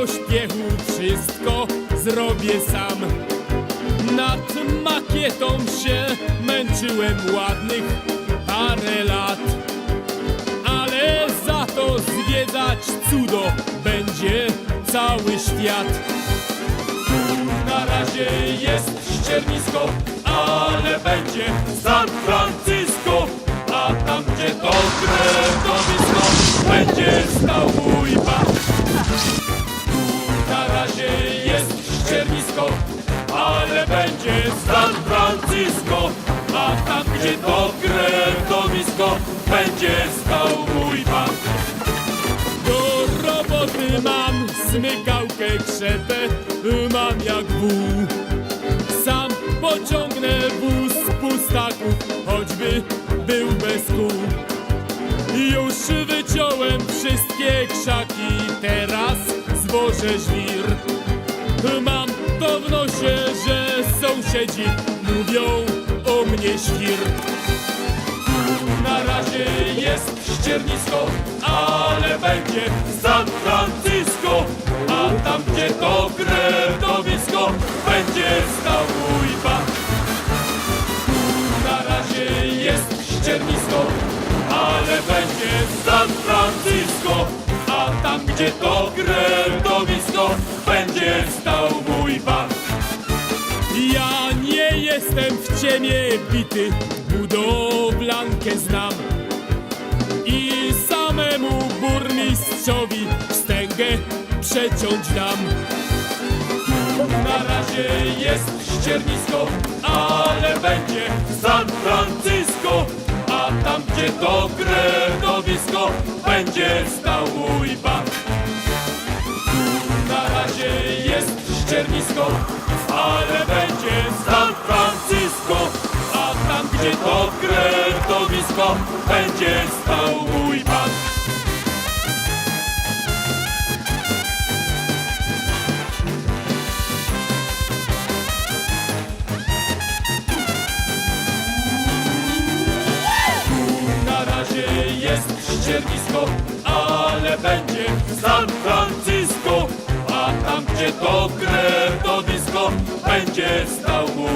pośpiechu, wszystko zrobię sam. Nad makietą się męczyłem ładnych parę lat. Ale za to zwiedzać cudo będzie cały świat. Na razie jest ściernisko, ale będzie San Francisco, a tam gdzie to kretowisko będzie stał gdzie to kretowisko będzie stał mój pan. Do roboty mam smykałkę, krzepę, mam jak wół. Sam pociągnę wóz pustaków, choćby był bez kół. Już wyciąłem wszystkie krzaki, teraz zwożę żwir. Mam to w nosie, że sąsiedzi mówią o mnie świr. Na razie jest ściernisko, ale będzie San Francisco, a tam gdzie to kretowisko będzie stał mój pan. Na razie jest ściernisko, ale będzie San Francisco, a tam gdzie to kretowisko będzie stał mój pan. Ja jestem w ciemię bity, budowlankę znam i samemu burmistrzowi wstęgę przeciąć dam. Na razie jest ściernisko, ale będzie San Francisco, a tam gdzie to kretowisko będzie stał mój pan. Na razie jest ściernisko, ale będzie San gdzie to kretowisko będzie stał mój pan. Na razie jest ściernisko, ale będzie San Francisco, a tam gdzie to kretowisko będzie stał mój